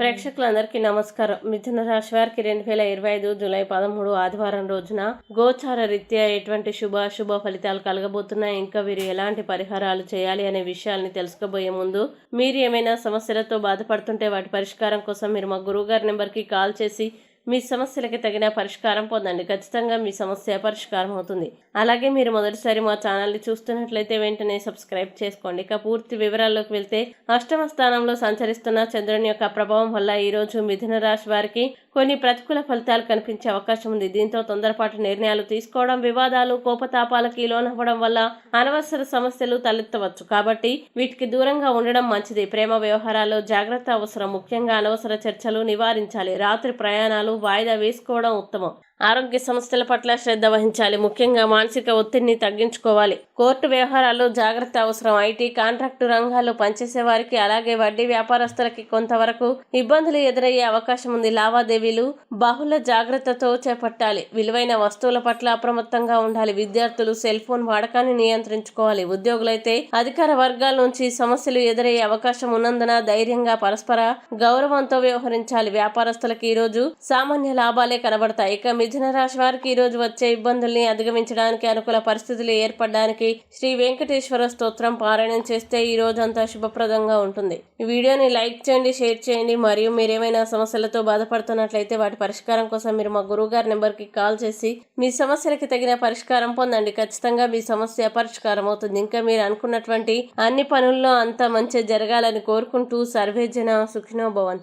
ప్రేక్షకులందరికీ నమస్కారం. మిథున రాశి వారికి రెండు వేల ఇరవై ఐదు జూలై పదమూడు ఆదివారం రోజున గోచార రీత్యా ఎటువంటి శుభ అశుభ ఫలితాలు కలగబోతున్నాయి? ఇంకా వీరు ఎలాంటి పరిహారాలు చేయాలి అనే విషయాల్ని తెలుసుకోబోయే ముందు మీరు ఏమైనా సమస్యలతో బాధపడుతుంటే వాటి పరిష్కారం కోసం మీరు మా గురువుగారి నెంబర్కి కాల్ చేసి మీ సమస్యలకి తగిన పరిష్కారం పొందండి. ఖచ్చితంగా మీ సమస్య పరిష్కారం అవుతుంది. అలాగే మీరు మొదటిసారి మా ఛానల్ని చూస్తున్నట్లయితే వెంటనే సబ్స్క్రైబ్ చేసుకోండి. ఇక పూర్తి వివరాల్లోకి వెళ్తే అష్టమ స్థానంలో సంచరిస్తున్న చంద్రుని యొక్క ప్రభావం వల్ల ఈరోజు మిథున రాశి వారికి కొన్ని ప్రతికూల ఫలితాలు కనిపించే అవకాశం ఉంది. దీంతో తొందరపాటు నిర్ణయాలు తీసుకోవడం వివాదాలు కోపతాపాలకి లోనవ్వడం వల్ల అనవసర సమస్యలు తలెత్తవచ్చు. కాబట్టి వీటికి దూరంగా ఉండడం మంచిది. ప్రేమ వ్యవహారాల్లో జాగ్రత్త అవసరం. ముఖ్యంగా అనవసర చర్చలు నివారించాలి. రాత్రి ప్రయాణాలు వాయిదా వేసుకోవడం ఉత్తమం. ఆరోగ్య సమస్యల పట్ల శ్రద్ధ వహించాలి. ముఖ్యంగా మానసిక ఒత్తిడిని తగ్గించుకోవాలి. కోర్టు వ్యవహారాల్లో జాగ్రత్త అవసరం. ఐటీ కాంట్రాక్టు రంగాల్లో పనిచేసే వారికి అలాగే వడ్డీ వ్యాపారస్తులకి కొంతవరకు ఇబ్బందులు ఎదురయ్యే అవకాశం ఉంది. లావాదేవీలు బహుళ జాగ్రత్తతో చేపట్టాలి. విలువైన వస్తువుల పట్ల అప్రమత్తంగా ఉండాలి. విద్యార్థులు సెల్ ఫోన్ వాడకాన్ని నియంత్రించుకోవాలి. ఉద్యోగులైతే అధికార వర్గాల నుంచి సమస్యలు ఎదురయ్యే అవకాశం ఉన్నందున ధైర్యంగా పరస్పర గౌరవంతో వ్యవహరించాలి. వ్యాపారస్తులకు ఈ రోజు సామాన్య లాభాలే కనబడతాయి. ఇక మిథున రాశి వారికి ఈరోజు వచ్చే ఇబ్బందుల్ని అధిగమించడానికి అనుకూల పరిస్థితులు ఏర్పడడానికి శ్రీ వెంకటేశ్వర స్తోత్రం పారాయణం చేస్తే ఈ రోజు అంతా శుభప్రదంగా ఉంటుంది. ఈ వీడియోని లైక్ చేయండి షేర్ చేయండి. మరియు మీరు ఏమైనా సమస్యలతో బాధపడుతున్నట్లయితే వాటి పరిష్కారం కోసం మీరు మా గురువు గారి నెంబర్కి కాల్ చేసి మీ సమస్యలకి తగిన పరిష్కారం పొందండి. ఖచ్చితంగా మీ సమస్య పరిష్కారం అవుతుంది. ఇంకా మీరు అనుకున్నటువంటి అన్ని పనుల్లో అంత మంచి జరగాలని కోరుకుంటూ సర్వేజన సుఖినో భవంతు.